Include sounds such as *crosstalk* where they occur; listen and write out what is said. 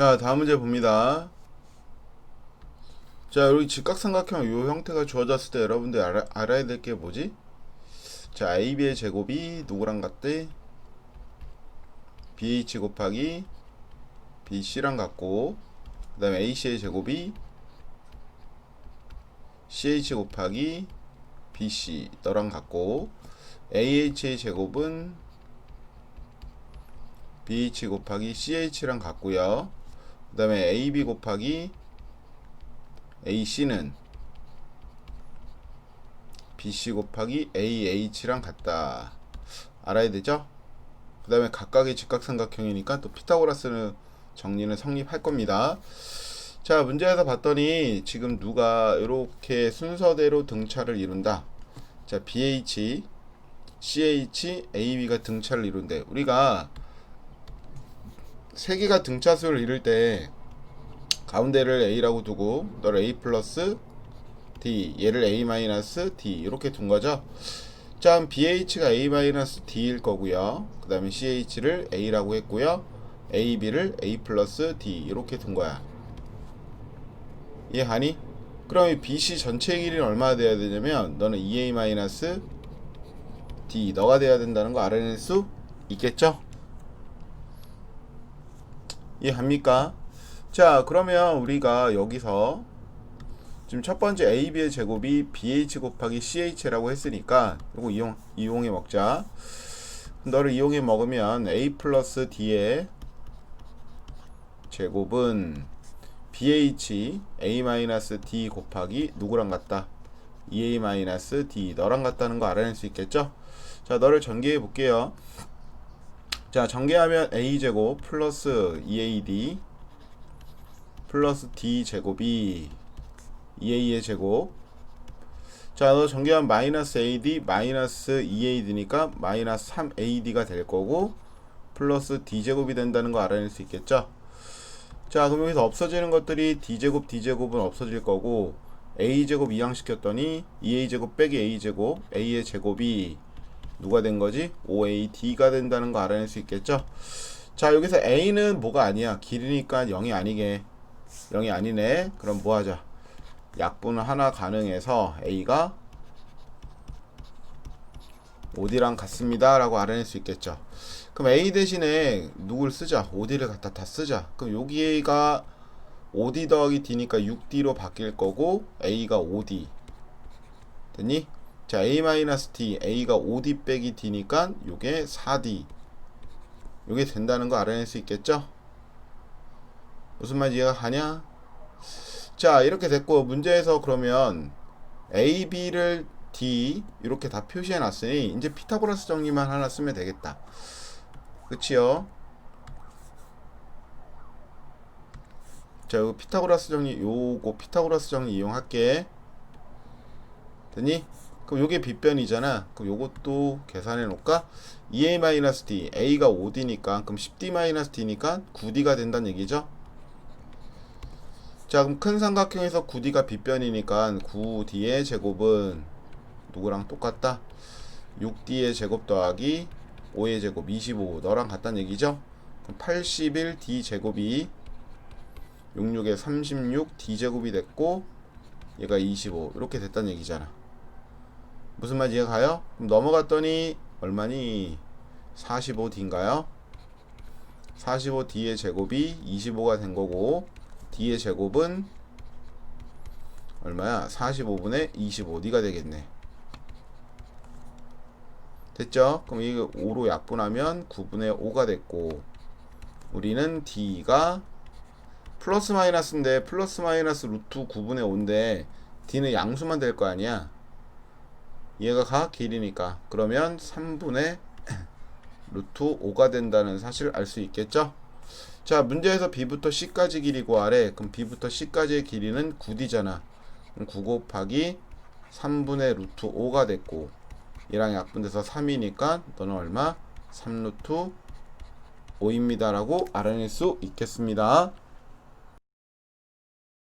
자, 다음 문제 봅니다. 자, 여기 직각삼각형 요 형태가 주어졌을 때 여러분들 알아, 알아야 될 게 뭐지? 자, AB의 제곱이 누구랑 같대? BH 곱하기 BC랑 같고 그 다음에 AC의 제곱이 CH 곱하기 BC 너랑 같고 AH의 제곱은 BH 곱하기 CH랑 같고요. 그 다음에 AB 곱하기 AC는 BC 곱하기 AH랑 같다. 알아야 되죠? 그 다음에 각각의 직각삼각형이니까 또 피타고라스는 정리는 성립할 겁니다. 자, 문제에서 봤더니 지금 누가 이렇게 순서대로 등차를 이룬다. 자, BH, CH, AB가 등차를 이룬대. 우리가 세 개가 등차수를 이룰 때 가운데를 A라고 두고 너를 A 플러스 D 얘를 A 마이너스 D 이렇게 둔 거죠. 자, BH가 A 마이너스 D일 거고요. 그 다음에 CH를 A라고 했고요. AB를 A 플러스 D 이렇게 둔 거야. 이해하니? 그럼 이 BC 전체 길이는 얼마나 돼야 되냐면 너는 2A 마이너스 D 너가 돼야 된다는 거 알아낼 수 있겠죠? 이해합니까? 자, 그러면 우리가 여기서 지금 첫 번째 AB의 제곱이 BH 곱하기 CH라고 했으니까 이거 이용, 이용해 먹자. 너를 이용해 먹으면 A 플러스 D의 제곱은 BH A 마이너스 D 곱하기 누구랑 같다? 2A 마이너스 D 너랑 같다는 거 알아낼 수 있겠죠? 자, 너를 전개해 볼게요. 자, 전개하면 A 제곱 플러스 2AD 플러스 D 제곱이 2A의 제곱. 자, 너 전개하면 마이너스 AD 마이너스 2AD니까 마이너스 3AD가 될 거고 플러스 D 제곱이 된다는 거 알아낼 수 있겠죠? 자, 그럼 여기서 없어지는 것들이 D 제곱, D 제곱은 없어질 거고 A 제곱 이항시켰더니 2A 제곱 빼기 A 제곱, A의 제곱이 누가 된 거지? 5AD가 된다는 거 알아낼 수 있겠죠? 자, 여기서 A는 뭐가 아니야? 길이니까 0이 아니게. 0이 아니네. 그럼 뭐 하자? 약분을 하나 가능해서 A가 5D랑 같습니다. 라고 알아낼 수 있겠죠. 그럼 A 대신에 누굴 쓰자? 5D를 갖다 다 쓰자. 그럼 여기가 5D 더하기 D니까 6D로 바뀔 거고 A가 5D. 됐니? 자, A-D, A가 5D 빼기 D니까 요게 4D. 요게 된다는 거 알아낼 수 있겠죠? 무슨 말인지 이해가 가냐? 자, 이렇게 됐고, 문제에서 그러면 A, B를 D, 이렇게 다 표시해 놨으니, 이제 피타고라스 정리만 하나 쓰면 되겠다. 그치요? 자, 이거 피타고라스 정리, 요거 피타고라스 정리 이용할게. 됐니? 그럼 요게 빗변이잖아. 그럼 요것도 계산해 놓을까? 2a-d, a가 5d니까 그럼 10d-d니까 9d가 된다는 얘기죠. 자, 그럼 큰 삼각형에서 9d가 빗변이니까 9d의 제곱은 누구랑 똑같다? 6d의 제곱 더하기 5의 제곱 25 너랑 같다는 얘기죠. 그럼 81d 제곱이 66에 36 d 제곱이 됐고 얘가 25 이렇게 됐다는 얘기잖아. 무슨 말인지 이해가 가요? 그럼 넘어갔더니 얼마니? 45D인가요? 45D의 제곱이 25가 된 거고 D의 제곱은 얼마야? 45분의 25D가 되겠네. 됐죠? 그럼 이거 5로 약분하면 9분의 5가 됐고 우리는 D가 플러스 마이너스인데 플러스 마이너스 루트 9분의 5인데 D는 양수만 될 거 아니야? 얘가 가 길이니까 그러면 3분의 *clears throat* 루트 5가 된다는 사실을 알 수 있겠죠? 자 문제에서 B부터 C까지 길이 구하래 그럼 B부터 C까지의 길이는 9D잖아 그럼 9 곱하기 3분의 루트 5가 됐고 얘랑 약분돼서 3이니까 너는 얼마? 3루트 5입니다 라고 알아낼 수 있겠습니다